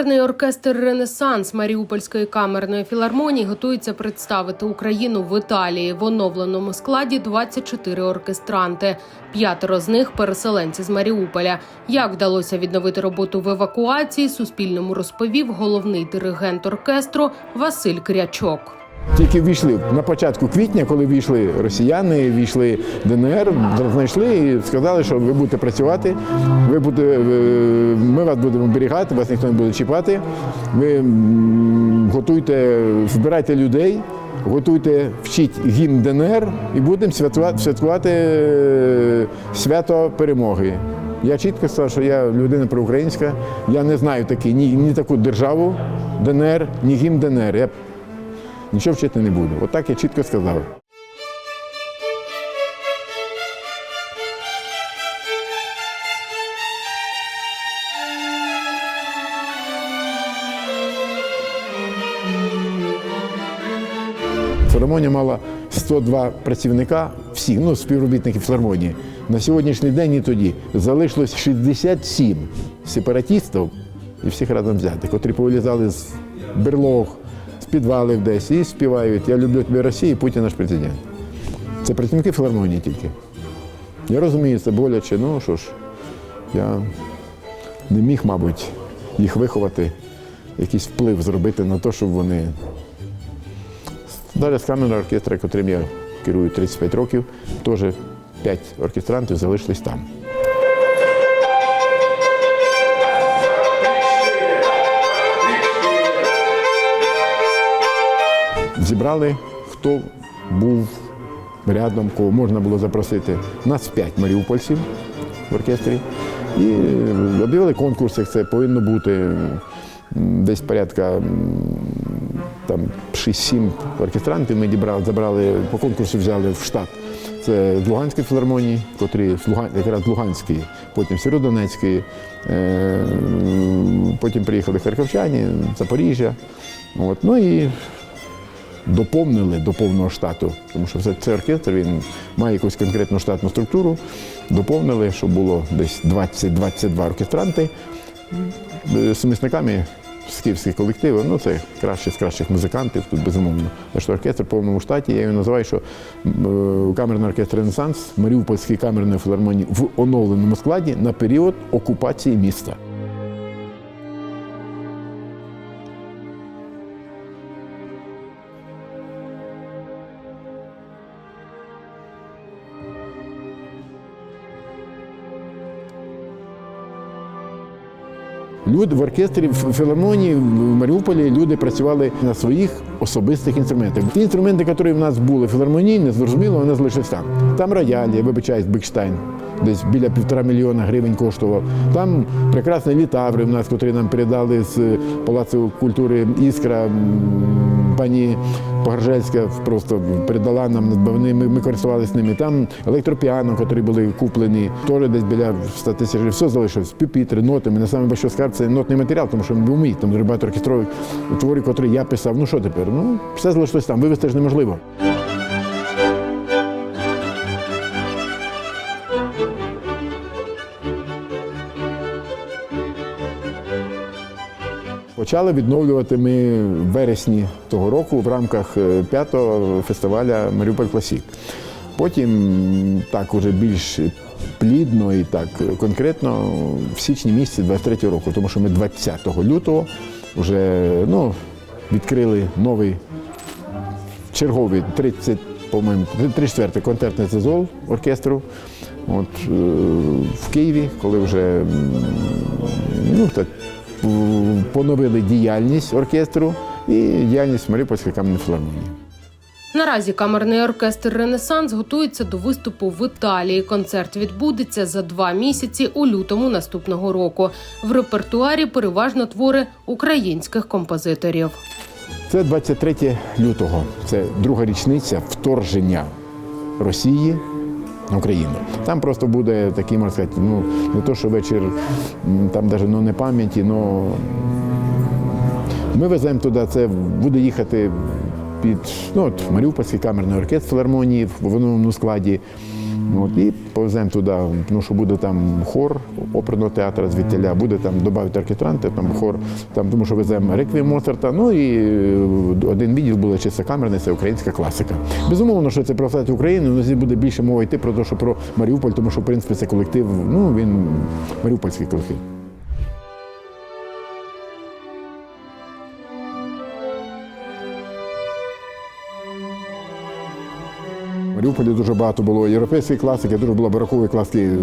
Камерний оркестр Ренесанс Маріупольської камерної філармонії готується представити Україну в Італії. В оновленому складі 24 оркестранти. П'ятеро з них переселенці з Маріуполя. Як вдалося відновити роботу в евакуації, Суспільному розповів головний диригент оркестру Василь Крячок. Тільки війшли на початку квітня, коли війшли росіяни, війшли ДНР, знайшли і сказали, що ви будете працювати, ви будете, е, ми вас будемо оберігати, вас ніхто не буде чіпати. Ви готуйте, збирайте людей, готуйте, вчіть гімн ДНР і будемо святкувати, святкувати е, свято перемоги. Я чітко сказав, що я людина проукраїнська, я не знаю такі, ні, ні таку державу ДНР, ні гімн ДНР. Я нічого вчити не буду. Отак я чітко сказав. Філармонія мала 102 працівника, всіх, ну, співробітників філармонії. На сьогоднішній день і тоді залишилось 67 сепаратістів і всіх разом взятих, котрі повилізали з берлог, з підвалів десь і співають Я люблю тебе Росію, Путін наш президент. Це працівники філармонії тільки. Я розумію, це боляче, ну що ж, я не міг, мабуть, їх виховати, якийсь вплив зробити на те, щоб вони Далі з камерного оркестра, котрим я керую 35 років, теж 5 оркестрантів залишились там. Зібрали, хто був рядом, кого можна було запросити. Нас 5 маріупольців в оркестрі. І об'явили конкурси, це повинно бути десь порядка там 6-7 оркестрантів ми дібрали, забрали, по конкурсу взяли в штат. Це з Луганської філармонії, котрі якраз з потім Сєродонецької, е, потім приїхали харківчані, Запоріжжя. От. Ну і доповнили до повного штату, тому що це, це оркестр, він має якусь конкретну штатну структуру. Доповнили, щоб було десь 20-22 оркестранти сумісниками з київських колективів. Ну це кращі з кращих музикантів, тут безумовно. Що оркестр в повному штаті. Я його називаю, що е, камерний оркестр Ренесанс Маріупольської камерної філармонії в оновленому складі на період окупації міста. Люди в оркестрі в філармонії в Маріуполі люди працювали на своїх особистих інструментах. Ті інструменти, які в нас були філармонійні, зрозуміло, вони залишились там. Там рояль, я вибачаюсь, Бикштайн, десь біля півтора мільйона гривень коштував. Там прекрасні літаври в нас, котрі нам передали з Палацу культури Іскра. М, Пані Погоржельська просто передала нам, надбавни. ми, ми користувалися ними. Там електропіано, які були куплені, теж десь біля 100 тисяч. Все залишилось. Пюпітри, ноти. Мене саме що скарб це нотний матеріал, тому що він вміють Там багато оркестрових творів, які я писав. Ну що тепер? Ну, все залишилось там. Вивезти ж неможливо. Почали відновлювати ми в вересні того року в рамках е, п'ятого фестиваля Маріуполь Класік. Потім так уже більш плідно і так конкретно в січні місяці 23 року, тому що ми 20 лютого вже ну, відкрили новий черговий 30, по-моєму, 34-й концертний сезон оркестру. От, е, в Києві, коли вже ну, так, поновили діяльність оркестру і діяльність Маріупольської кам'яної філармонії. Наразі камерний оркестр Ренесанс готується до виступу в Італії. Концерт відбудеться за два місяці у лютому наступного року. В репертуарі переважно твори українських композиторів. Це 23 лютого. Це друга річниця вторження Росії Україну. Там просто буде такий, можна сказати, ну не то, що вечір, там навіть ну, не пам'яті, але ми веземо туди, це буде їхати під ну, от, Маріупольський камерний оркестр філармонії в оновленому складі. От, і повеземо туди, ну що буде там хор оперного театру звідтіля, буде там додати оркестранти, там хор, там, тому що веземо реквієм Моцарта, ну і е, один відділ буде чисто камерний, це українська класика. Безумовно, що це про все України, але буде більше мова йти про те, що про Маріуполь, тому що в принципі це колектив, ну він маріупольський колектив. Маріуполі дуже багато було європейської класики, дуже було барокової класики, е,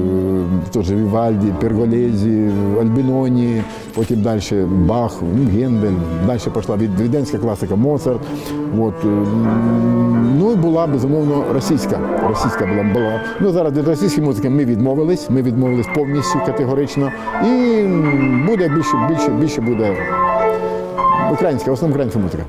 теж Вівальді, Перголезі, Альбіноні, потім далі Бах, ну, Гендель, далі пішла від- віденська класика Моцарт. От. е, Ну і була, безумовно, російська. Російська була. була. Ну, зараз від російської музики ми відмовились, ми відмовились повністю категорично. І буде більше, більше, більше буде українська, в основному українська музика.